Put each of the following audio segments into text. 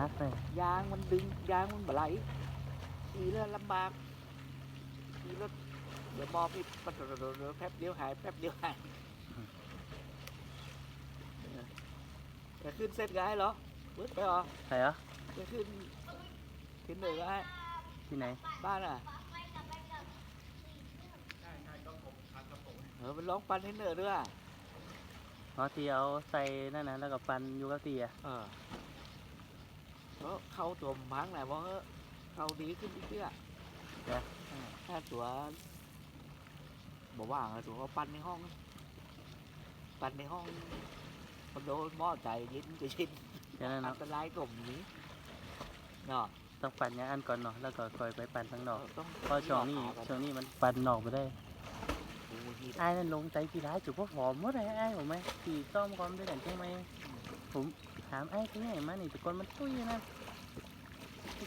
นักเลยยางมันดึงยางมันบไหลขี่แล้วลำบากขี่รถเดี๋ยวมองนี่มันเดี๋ยวแป๊บเดียวหายแป๊บเดียวหายจะขึ้นเส้นกายเหรอปึ๊ดไปเหรอใช่เหรอจะขึ้นขึ้นเหนือก็ให้ที่ไหน บ้านอะเออมันร้องปันให้เหนือด้วยอ๋อที่เอาใส่นั่นนะแล้วก็ปันอยู่กับตีอะเออก็ เข้าตัวพังแหละเพราะเออเข้าดีขึ้นอีกเยอะเออถ้าตัวบอกว่าอะตัวเขาปั้นในห้อง ปั้นในห้องคอนโดหม้อใจเย็นจะชินฉะนั้นอัเนาะนตรายกลุ่มนี้เนาะต้องปันอย่างอันก่อนเนาะแล้วก็ค่อยไปปันข้างนอกต้องเพราะช่วงนี้หากัช่วงนี้มันปันนอกไปได้โอ้ยไอ้ายนั่นลงใจกีฬาจุดพวกหอมหมดเลยไอ้ายผมไหมขี่ซ่อมความด้วยกันใช่ไหมผมถามไอ้ายที่ไหนมานี่แต่ก่อนมันตุ้ยนะ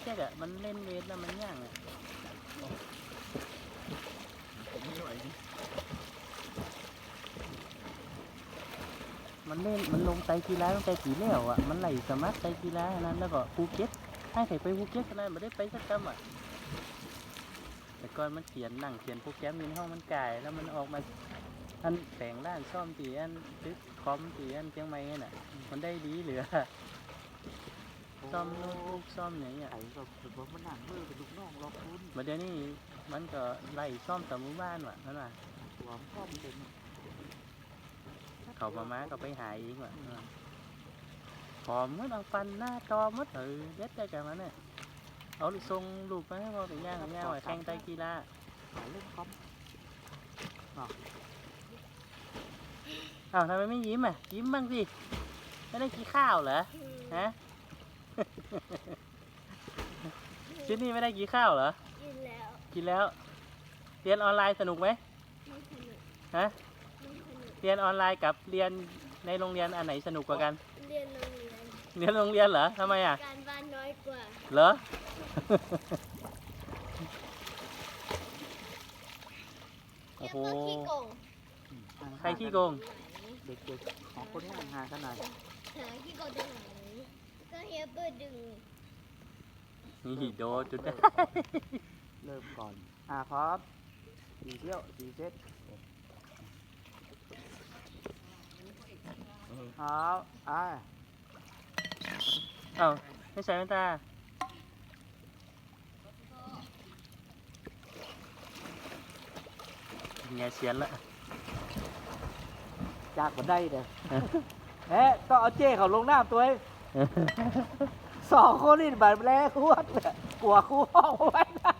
จ๊กอะมันเล่นเวทแล้วมันย่างอะผมไม่ไหวมันเล่นมันลงใจกีฬาลงใจกี่แล้วอะมันไหลสมัครใจกีฬาอันนั้นแล้วก็ภูเก็ตไอ้ายเคยไปภูเก็ตขนาดไม่ได้ไปสักคำอะแต่ก่อนมันเขียนหนังเขียนโปรแกรมในห้องมันกาย แล้วมันออกมาอันแต่งร้านซ่อมตีอันตึกคอมตีอันเชียงใหม่น่ะ มันได้ดีเหลือ ซ่อมโน้ตบุ๊กซ่อมอย่างเงี้ยไอ้ก็ถือว่ามันหนังมือเป็นลูกน้องเราคุณมาเดี๋ยวนี้มันก็ไล่ซ่อมตามหมู่บ้านว่ะนั่นว่ะตัวมันซ่อมเป็นเขามาม้าก็ไปหาเองว่ะนั่นว่ะพอมดเอาฟันหน้าจอมดเออเด็ดได้กันมันเนี่ยเอาลูกทรงลูกมาให้พอไปย่างกับย่างไว้แข่งไตรกีฬาขายเล่นคอมอ้าวทำไมไม่ยิ้มอะยิ้มบ้างสิไม่ได้กินข้าวเหรอฮะ ชิ้นนี้ไม่ได้กินข้าวเหรอ กินแล้วกินแล้ว เรียนออนไลน์สนุกไหมไม่สนุกฮะ ไม่สนุกเรียนออนไลน์กับเรียนในโรงเรียนอันไหนสนุกกว่ากัน เรียนโรงเรียนเรียนโรงเรียนเหรอทำไมอะ การบ้านน้อยกว่าเหรอ โอ้โห เรียกว่าขี้โกงใครขี้โกง เด็กๆของคนนี้ห่างๆกันหน่อยหาขี้โกงตรงไหน ก็เฮียเปิดดึงนี่โดนจุดได้เริ่มก่อน อ่าพร้อมสี่เที่ยวสี่เซตเอาอ่าเอ้าไม่ใส่แว่นตาเงียเสียนละจากบันไดเลยเอ๊ะต้องเอาเจ้เขาลงน้ำตัวเอง สองคนนี่บาดแผลขวดเลยกลัวคู่ห้องไว้น้ำ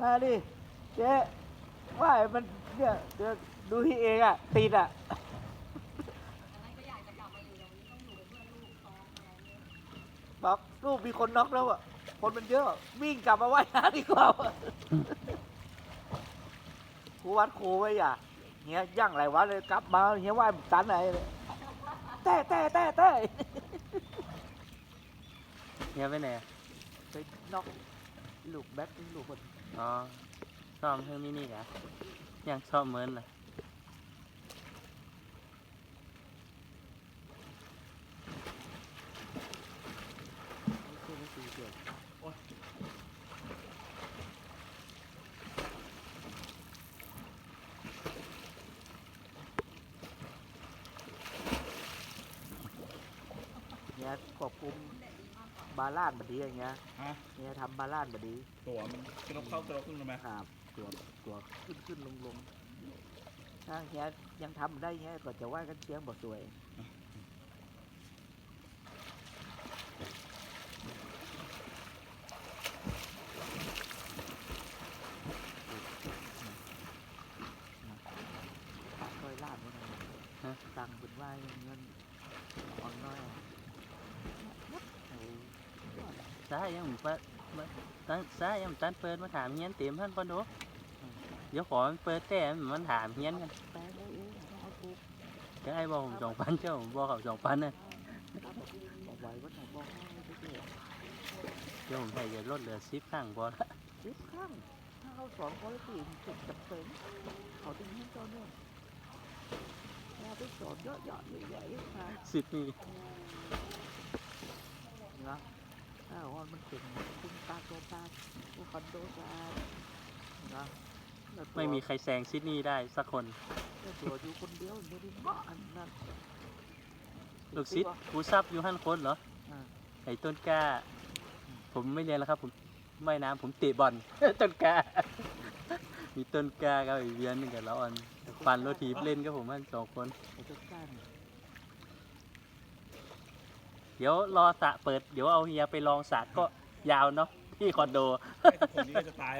มาดิเจ๊ว่าไอ้มันเนี่ยเดี๋ยวดูที่เองอะ ติดอะบอกลูกมีคนน็อกแล้วอะ คนมันเยอะ วิ่งกลับมาว่ายน้ำดีกว่าว่ะครูวัดครูไว้อย่าเงี้ยย่างไรวะเลยกลับมาเงี้ยว่ายตันไหนเลย แต่แต่แต่แต่เงียไปไหนอะไปนอกลูกแบ็คลูกคนอ๋อซ่อมเพิ่มมินิกะยังซ่อมเหมือนเลยไม่ใช่ไม่ตีเกี่ยวเนี่ยควบคุมบาลานซ์บดีอย่างเงี้ยฮะเนี่ยทำบาลานซ์บดีตัวมันกระดกเข้ากระดกขึ้นมาไหมครับตัวตัวขึ้นขึ้นลงลงถ้าเฮียยังทำได้เฮียก็จะว่ากันเชียงบ่สวยค่อยลาดไว้หน่อยตังค์เป็นว่าเงินอ่อนน้อยเอา ซายังผมเปิดมาตั้งซายังผมตั้งเปิดมาถามเฮียนเต็มท่านปอนดูเดี๋ยวขอมันเปิดแต่มันถามเฮียนกันแปลได้เองต้องเอาถูกจะให้บอกผมสองพันเจ้าผมบอกเขาสองพันนะบอกไว้ว่าไหนบอกให้ไปเรื่อยเดี๋ยวผมให้จะลดเหลือสิบครั้งพอละสิบครั้งถ้าเขาสอนคนละสี่สิบจับเต็มเขาต้องให้เจ้าเนี่ยแม่ไปสอนเยอะๆเยอะแยะเยอะมาซิดนีย์ นะถ้าว่ามันเป็นคุณตาโตตาคุณคอนโดตานะแล้วตัวไม่มีใครแซงซิดนีย์ได้สักคนแล้วตัวอยู่คนเดียวไม่ได้บ้าอันนั้นลูกซิดกูซับอยู่หันคนเหรออ่าไอ้ต้นกล้า ผมไม่เรียนแล้วครับ ผมไม่น้ำผมเตะบอลต้นกล้า มีต้นกล้ากับไอ้เวียนหนึ่งกับละออนฟันรถถีบเล่นกับผมมันสองคนไอ้ต้นกล้าเนี่ยเดี๋ยวรอสระเปิดเดี๋ยวเอาเฮียไปลองสระก็ยาวเนาะที่คอนโดไอ้คนนี้ก็จะตาย